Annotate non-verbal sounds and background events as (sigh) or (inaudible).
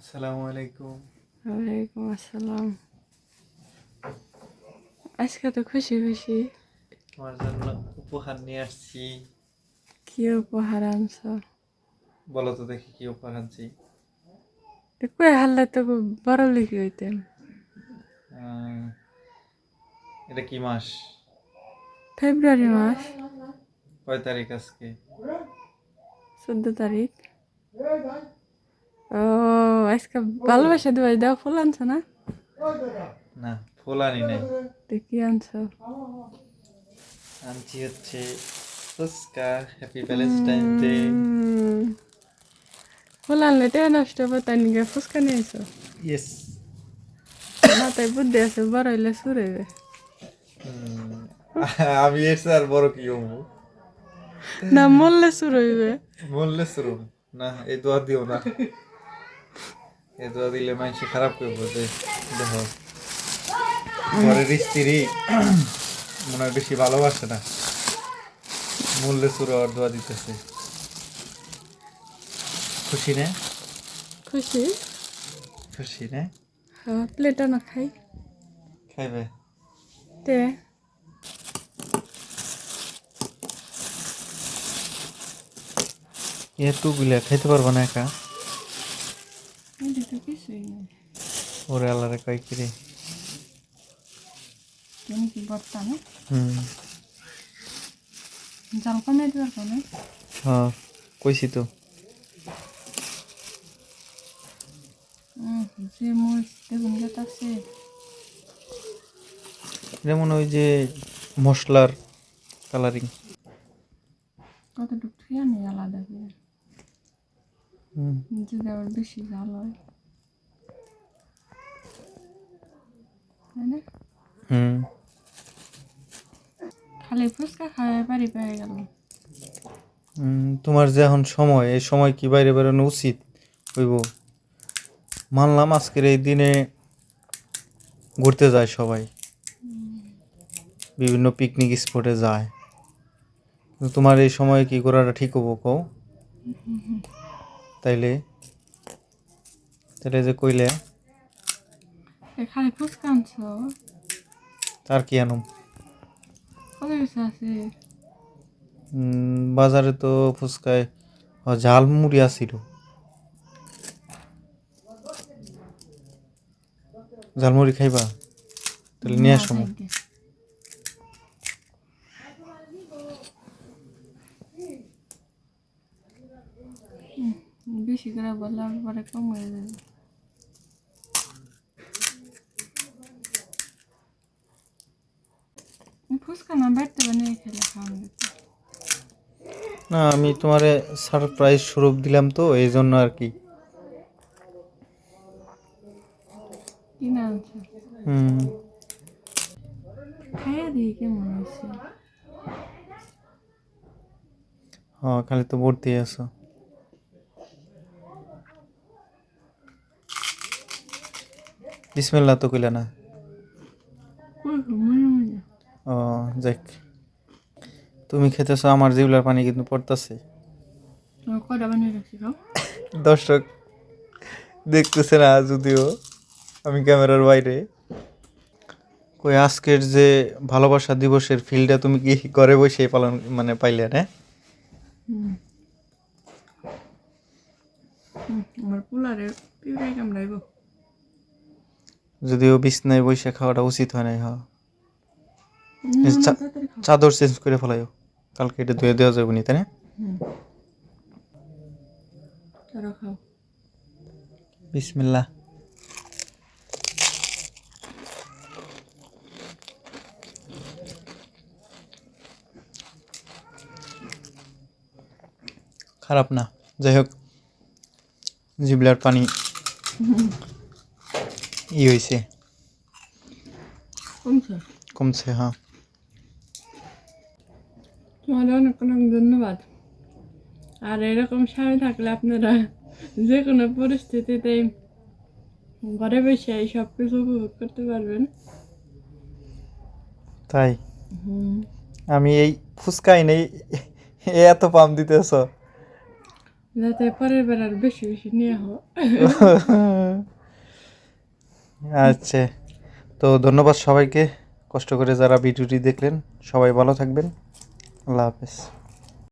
আসসালামু আলাইকুম। ওয়ালাইকুম আসসালাম। আজকে তো খুশি খুশি। তোমার জন্য উপহার নিয়ে আসছি। কি উপহার আনছ? বলো তো দেখি কি উপহার আনছি। কই হারলে তো বড় লিখি হইতেন এটা কি মাস? ফেব্রুয়ারি মাস। কয় তারিখ আজকে? চোদ্দ তারিখ। ও আজকে ভালোবাসা দিবাই দাও ফুল আনছ না? না ফুল আনি নাই। তো কি আনছ? আনছি হচ্ছে ফুচকা হ্যাপি ভ্যালেন্টাইন ডে ফুল আনলে তে নষ্ট হবে তাই নিকে ফুচকা নিয়েছ ইয়েস মাথায় বুদ্ধি আছে বড় হইলে সুর হইবে। (laughs) আমি এর আর বড় কি হব? না মরলে সুর হইবে। বললে শুরু না এই দোয়া দিও না। এই দোয়া দিলে মানুষ খারাপ করব যে দেখো ঘরের স্ত্রী মনে হয় বেশি ভালোবাসে না। মূল্যে শুরু আর দোয়া দিতেছে। খুশি না? খুশি? খুশি না? হ্যাঁ প্লেটও না খাই। খাইবে? তে এতগুলা খাইতে পারব না একা। তো কিছুই নেই ওরে আল্লাহরে কয় তুমি কি বর্তা না? হুম। জাল কমে দেওয়ার কোনো? হ্যাঁ কইছি তো। যে আছে। যেমন ওই যে মশলার কালারিং কতটুকু থুয়া নেই আলাদা করে হুম। যদি আবার বেশি ঝাল হয় তাই না হুম। খালি ফুচকা খাওয়াই বাড়ি পেয়ে গেল। তোমার যে এখন সময় এই সময় কি বাইরে বেরোনো উচিত? হইব। মানলাম আজকের এই দিনে ঘুরতে যায় সবাই। বিভিন্ন পিকনিক স্পটে যায়। তোমার এই সময় কি করাটা ঠিক হব কও? তাইলে তাইলে যে কইলে এ খালি ফুচকা আনছ? তার কি আনুম? কত কিছু আছে? বাজারে তো ফুচকায় ঝালমুড়ি আসিল ঝালমুড়ি খাইবা? তাহলে নিয়ে আসো। বেশি করে বললে পরে কম হয়ে যাবে। ফুচকা না বাড়তে বানিয়ে খেলে খাওয়ানো যেত না আমি তোমারে সারপ্রাইজ স্বরূপ দিলাম তো এই জন্য আর কি। হুম। খাইয়া দিই কেমন হয়েছে? হ্যাঁ খালি তো ভর্তি আছো। বিসমিল্লা তো কইলা না। ও যাক। তুমি খেতেছো আমার জিবলার পানি কিন্তু পড়তেছে। দর্শক দেখতেছে না যদিও আমি ক্যামেরার বাইরে। কই আজকের যে ভালোবাসা দিবসের ফিলটা তুমি কি ঘরে বসে পালন মানে পাইলে পোলারে যদিও বিছনায় বসে খাওয়াটা উচিত হয় না হ্যাঁ। চাদর চেঞ্জ করে ফেলাইও। কালকে এটা ধুয়ে দেওয়া যাবে নি তাই না? বিসমিল্লা খারাপ না। যাই হোক জিবলার পানি ই হয়েছে কমছে? কমছে হ্যাঁ। তোমাদের অনেক অনেক ধন্যবাদ। আর এরকম স্বামী থাকলে আপনারা যে কোনো পরিস্থিতিতে ঘরে বসে এই সব কিছু উপভোগ করতে পারবেন। তাই? আমি এই ফুচকাই নেই এত পাম দিতেছ। যাতে পরের বার আর বেশি বেশি নিয়ে হোক আচ্ছা। তো ধন্যবাদ সবাইকে। কষ্ট করে যারা ভিডিওটি দেখলেন সবাই ভালো থাকবেন। Lápis